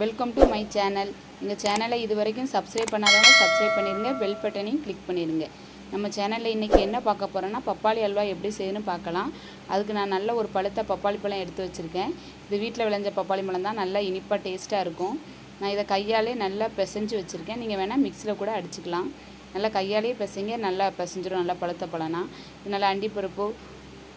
Welcome to my channel எங்கள் சேனலை இது வரைக்கும் சப்ஸ்கிரைப் பண்ணாதவங்க சப்ஸ்கிரைப் பண்ணிடுங்க பெல் பட்டனையும் கிளிக் பண்ணிடுங்க நம்ம சேனலில் இன்றைக்கி என்ன பார்க்க போகிறோன்னா பப்பாளி அல்வா எப்படி செய்யணும்னு பார்க்கலாம். அதுக்கு நான் நல்ல ஒரு பழுத்த பப்பாளி பழம் எடுத்து வச்சுருக்கேன். இது வீட்டில் விளைஞ்ச பப்பாளி பழம் தான். நல்லா இனிப்பாக டேஸ்ட்டாக இருக்கும். நான் இதை கையாலே நல்லா பிசைஞ்சு வச்சுருக்கேன். நீங்கள் வேணால் மிக்ஸியில் கூட அடிச்சுக்கலாம். நல்லா கையாலேயே பிசைங்க. நல்லா பிசைஞ்சிடும் நல்லா பழுத்த பழம்னா. இது நல்லா அண்டிப்பருப்பு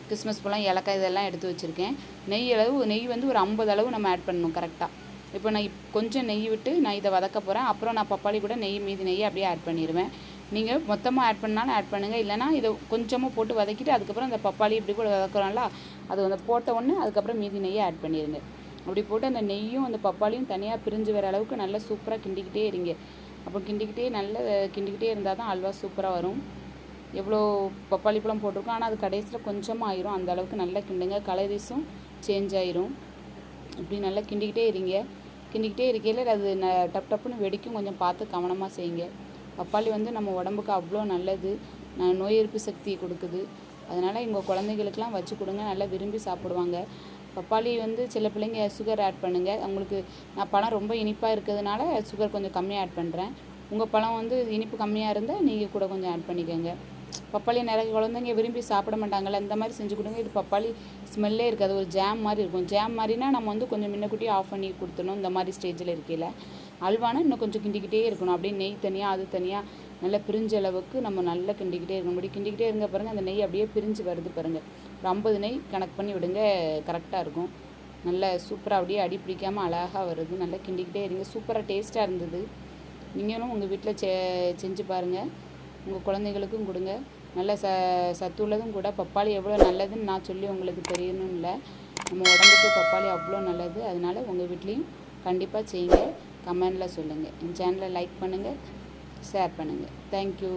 கிறிஸ்மஸ் பழம் ஏலக்காய் இதெல்லாம் எடுத்து வச்சுருக்கேன். நெய் அளவு நெய் வந்து ஒரு ஐம்பது அளவு நம்ம ஆட் பண்ணணும் கரெக்டாக இப்போ நான் கொஞ்சம் நெய் விட்டு நான் இதை வதக்க போகிறேன் அப்புறம் நான் பப்பாளி கூட நெய் மீதி நெய்யை அப்படியே ஆட் பண்ணிடுவேன் நீங்கள் மொத்தமாக ஆட் பண்ணாலும் ஆட் பண்ணுங்கள் இல்லைனா இதை கொஞ்சமாக போட்டு வதக்கிட்டு அதுக்கப்புறம் அந்த பப்பாளி இப்படி கூட வதக்குறோம்ல அது வந்து போட்ட உடனே அதுக்கப்புறம் மீதி நெய்யை ஆட் பண்ணிடுங்க அப்படி போட்டு அந்த நெய்யும் அந்த பப்பாளியும் தனியாக பிரிஞ்சு வர அளவுக்கு நல்லா சூப்பராக கிண்டிக்கிட்டே இருங்க. அப்போ கிண்டிக்கிட்டே நல்லா கிண்டிக்கிட்டே இருந்தால் தான் அல்வா சூப்பராக வரும். எவ்வளோ பப்பாளி பழம் போட்டிருக்கோம் ஆனால் அது கடைசியில் கொஞ்சமாக ஆயிரும். அந்த அளவுக்கு நல்லா கிண்டுங்க. கலரிஸும் சேஞ்ச் ஆயிரும். இப்படி நல்லா கிண்டிக்கிட்டே இருங்க. கிண்டிக்கிட்டே இருக்கையில் அது ந டப் டப்புன்னு வெடிக்கும். கொஞ்சம் பார்த்து கவனமாக செய்யுங்க. பப்பாளி வந்து நம்ம உடம்புக்கு அவ்வளோ நல்லது. நோய் எதிர்ப்பு சக்தி கொடுக்குது. அதனால் எங்கள் குழந்தைகளுக்கெல்லாம் வச்சு கொடுங்க. நல்லா விரும்பி சாப்பிடுவாங்க. பப்பாளி வந்து சில பிள்ளைங்க சுகர் ஆட் பண்ணுங்கள் அவங்களுக்கு நான் பழம் ரொம்ப இனிப்பாக இருக்கிறதுனால சுகர் கொஞ்சம் கம்மியாக ஆட் பண்ணுறேன் உங்கள் பழம் வந்து இனிப்பு கம்மியாக இருந்தால் நீங்கள் கூட கொஞ்சம் ஆட் பண்ணிக்கோங்க. பப்பாளி நிறைய குழந்தைங்க விரும்பி சாப்பிட மாட்டாங்கல்ல இந்த மாதிரி செஞ்சு கொடுங்க. இது பப்பாளி ஸ்மெல்லே இருக்காது ஒரு ஜாம் மாதிரி இருக்கும். ஜாம் மாதிரினா நம்ம வந்து கொஞ்சம் முன்னக்கூட்டி ஆஃப் பண்ணி கொடுத்துணும் இந்த மாதிரி ஸ்டேஜில் இருக்கையில். அல்வானா இன்னும் கொஞ்சம் கிண்டிக்கிட்டே இருக்கணும். அப்படியே நெய் தனியாக அது தனியாக நல்லா பிரிஞ்ச அளவுக்கு நம்ம நல்லா கிண்டிக்கிட்டே இருக்கணும். இப்படி கிண்டிக்கிட்டே இருங்க பாருங்கள் அந்த நெய் அப்படியே பிரிஞ்சு வருது பாருங்கள் ஒரு ஐம்பது நெய் கணக்கு பண்ணி விடுங்க கரெக்டாக இருக்கும். நல்ல சூப்பராக அப்படியே அடி பிடிக்காமல் அழகாக வருது. நல்லா கிண்டிக்கிட்டே இருங்க. சூப்பராக டேஸ்ட்டாக இருந்தது. நீங்களும் உங்கள் வீட்டில் செ செஞ்சு பாருங்கள் உங்கள் குழந்தைகளுக்கும் கொடுங்க. நல்ல ச சத்துள்ளதும் கூட பப்பாளி எவ்வளோ நல்லதுன்னு நான் சொல்லி உங்களுக்கு தெரியணும் இல்லை நம்ம உடம்புக்கு பப்பாளி அவ்வளோ நல்லது. அதனால உங்கள் வீட்லேயும் கண்டிப்பாக செய்யுங்க. கமெண்டில் சொல்லுங்கள் என் சேனலை லைக் பண்ணுங்கள் ஷேர் பண்ணுங்கள் தேங்க்யூ